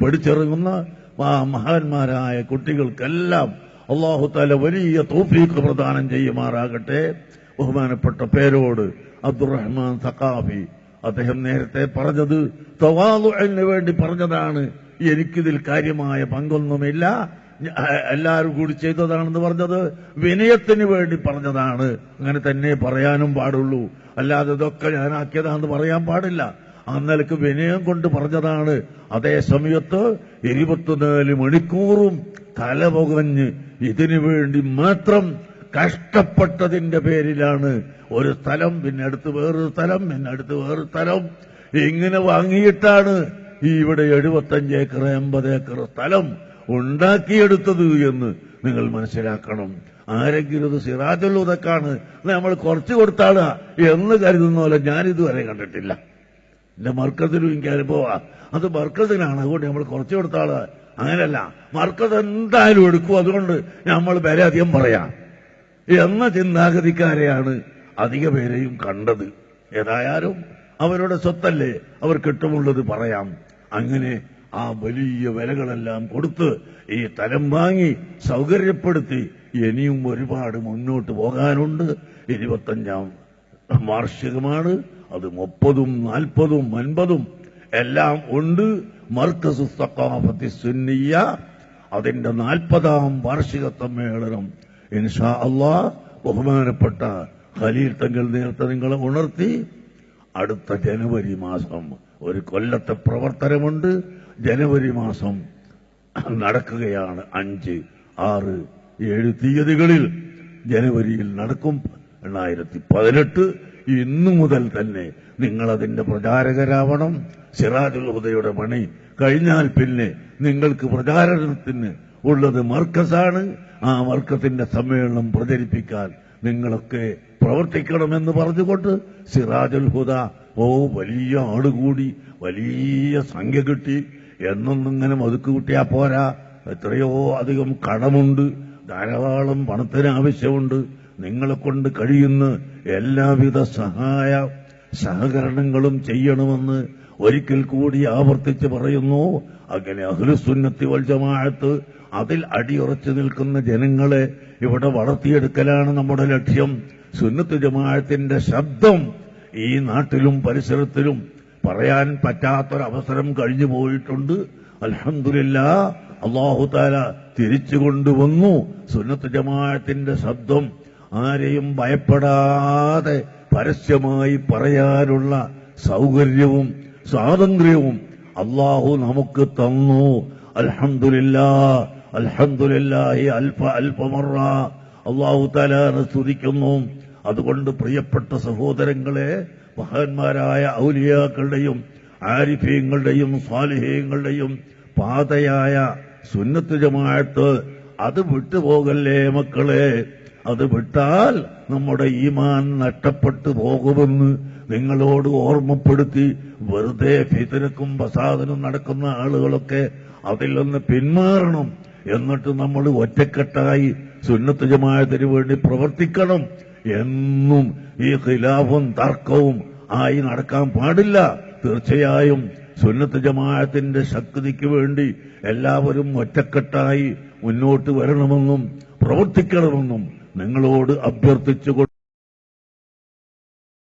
പഠിച്ചിറങ്ങുന്ന മഹാന്മാരായ കുട്ടികൾക്കെല്ലാം അള്ളാഹു താല വലിയ തോഫീക്ക് പ്രദാനം ചെയ്യുമാറാകട്ടെ. ബഹുമാനപ്പെട്ട പേരോട് അബ്ദുറഹ്മാൻ സഖാഫി അദ്ദേഹം നേരത്തെ പറഞ്ഞത് തവാലുവിന് വേണ്ടി പറഞ്ഞതാണ്. എനിക്കിതിൽ കാര്യമായ പങ്കൊന്നുമില്ല. എല്ലാവരും കൂടി ചെയ്തതാണെന്ന് പറഞ്ഞത് വിനയത്തിന് വേണ്ടി പറഞ്ഞതാണ്. അങ്ങനെ തന്നെ പറയാനും പാടുള്ളൂ. അല്ലാതെ ഇതൊക്കെ ഞാനാക്കിയതാണെന്ന് പറയാൻ പാടില്ല. ആ നിലയ്ക്ക് വിനയം കൊണ്ട് പറഞ്ഞതാണ്. അതേ സമയത്ത് ഇരുപത്തിനാല് മണിക്കൂറും തലപുകഞ്ഞ് ഇതിനു വേണ്ടി മാത്രം കഷ്ടപ്പെട്ടതിന്റെ പേരിലാണ് ഒരു സ്ഥലം പിന്നെ അടുത്ത് വേറൊരു സ്ഥലം പിന്നെ അടുത്ത് വേറൊരു സ്ഥലം. ഇങ്ങനെ വാങ്ങിയിട്ടാണ് ഇവിടെ എഴുപത്തഞ്ച് ഏക്കർ എൺപത് ഏക്കർ സ്ഥലം ഉണ്ടാക്കിയെടുത്തത് എന്ന് നിങ്ങൾ മനസ്സിലാക്കണം. ആരെങ്കിലും ഇത് നമ്മൾ കുറച്ച് കൊടുത്താണ് എന്ന് കരുതുന്ന പോലെ ഞാനിതുവരെ കണ്ടിട്ടില്ല. എന്റെ മർക്കത്തിനും എനിക്ക് അനുഭവമാണ് അത് മർക്കത്തിനാണ് അതുകൊണ്ട് നമ്മൾ കുറച്ച് കൊടുത്താൾ അങ്ങനെയല്ല. മർക്കത്ത് എന്തായാലും എടുക്കും. അതുകൊണ്ട് നമ്മൾ വില അധികം പറയാം. എന്ന ചിന്താഗതിക്കാരെയാണ് അധിക പേരെയും കണ്ടത്. ഏതായാലും അവരുടെ സ്വത്തല്ലേ അവർ കിട്ടുമുള്ളത് പറയാം. അങ്ങനെ ആ വലിയ വിലകളെല്ലാം കൊടുത്ത് ഈ തലം വാങ്ങി സൗകര്യപ്പെടുത്തി ഇനിയും ഒരുപാട് മുന്നോട്ട് പോകാനുണ്ട്. ഇരുപത്തഞ്ചാം വാർഷികമാണ്. അത് മുപ്പതും നാൽപ്പതും അൻപതും എല്ലാം ഉണ്ട്. മർക്കസ് സക്കാഫത്തി സുന്നിയ അതിന്റെ നാൽപ്പതാം വാർഷിക സമ്മേളനം. ഇൻഷാ അള്ളാ ബഹുമാനപ്പെട്ട ഖലീൽ തങ്ങൾ നേരത്തെ നിങ്ങളെ ഉണർത്തി. അടുത്ത ജനുവരി മാസം ഒരു കൊല്ലത്തെ പ്രവർത്തനമുണ്ട്. ജനുവരി മാസം നടക്കുകയാണ് അഞ്ച് ആറ് ഏഴ് തീയതികളിൽ. ജനുവരിയിൽ നടക്കും. രണ്ടായിരത്തി പതിനെട്ട് ഇന്നു മുതൽ തന്നെ നിങ്ങൾ അതിന്റെ പ്രചാരകരാവണം. സിറാജുൽ ഹുദയുടെ പണി കഴിഞ്ഞാൽ പിന്നെ നിങ്ങൾക്ക് പ്രചാരണത്തിന് ഉള്ളത് മർക്കസാണ്. ആ മർക്കത്തിന്റെ സമ്മേളനം പ്രചരിപ്പിക്കാൻ നിങ്ങളൊക്കെ പ്രവർത്തിക്കണമെന്ന് പറഞ്ഞുകൊണ്ട് സിറാജുൽ ഹുദ ഓ വലിയ ആളുകൂടി വലിയ സംഖ്യ കിട്ടി. എന്നൊന്നും ഇങ്ങനെ ഒതുക്കി കിട്ടിയാ പോരാ. എത്രയോ അധികം കടമുണ്ട്. ധാരാളം പണത്തിന് ആവശ്യമുണ്ട്. നിങ്ങളെ കൊണ്ട് കഴിയുന്ന എല്ലാവിധ സഹായ സഹകരണങ്ങളും ചെയ്യണമെന്ന് ഒരിക്കൽ കൂടി ആവർത്തിച്ച് പറയുന്നു. അങ്ങനെ അഹ്ലുസുന്നത്തി വൽ ജമാഅത്ത് അതിൽ അടിയുറച്ചു നിൽക്കുന്ന ജനങ്ങളെ ഇവിടെ വളർത്തിയെടുക്കലാണ് നമ്മുടെ ലക്ഷ്യം. സുന്നത്ത് ജമാഅത്തിന്റെ ശബ്ദം ഈ നാട്ടിലും പരിസരത്തിലും പറയാൻ പറ്റാത്തൊരവസരം കഴിഞ്ഞു പോയിട്ടുണ്ട്. അലഹമില്ല അള്ളാഹു താല തിരിച്ചു കൊണ്ടുവന്നു സുന്നത്ത് ജമാഅത്തിന്റെ ശബ്ദം. ആരെയും ഭയപ്പെടാതെ പരസ്യമായി പറയാനുള്ള സൗകര്യവും സ്വാതന്ത്ര്യവും അള്ളാഹു നമുക്ക് തന്നു. അൽഹംദുലില്ലാ അൽഹംദുലില്ലാഹി അൽഫ അൽഫമറ അള്ളാഹു താല സ്തുതിക്കുന്നു. അതുകൊണ്ട് പ്രിയപ്പെട്ട സഹോദരങ്ങളെ മഹാന്മാരായ ഔലിയാക്കളുടെയും ആരിഫീങ്ങളുടെയും സ്വാലിഹീങ്ങളുടെയും പാതയായ സുന്നത്ത് ജമാഅത്ത് അത് വിട്ടുപോകല്ലേ മക്കളെ? അത് വിട്ടാൽ നമ്മുടെ ഈമാൻ നഷ്ടപ്പെട്ടു പോകുമെന്ന് നിങ്ങളോട് ഓർമ്മപ്പെടുത്തി വെറുതെ ഫിതിരക്കും പ്രസാദനും നടക്കുന്ന ആളുകളൊക്കെ അതിൽ നിന്ന് പിന്മാറണം. എന്നിട്ട് നമ്മൾ ഒറ്റക്കെട്ടായി സുന്നത്ത് ജമാഅത്തിന് വേണ്ടി പ്രവർത്തിക്കണം എന്നും ഈ ഖിലാഫും തർക്കവും ആയി നടക്കാൻ പാടില്ല. തീർച്ചയായും സുന്നത്ത് ജമാഅത്തിന്റെ ശക്തിക്ക് വേണ്ടി എല്ലാവരും ഒറ്റക്കെട്ടായി മുന്നോട്ട് വരണമെന്നും പ്രവർത്തിക്കണമെന്നും നിങ്ങളോട് അഭ്യർത്ഥിച്ചുകൊണ്ട്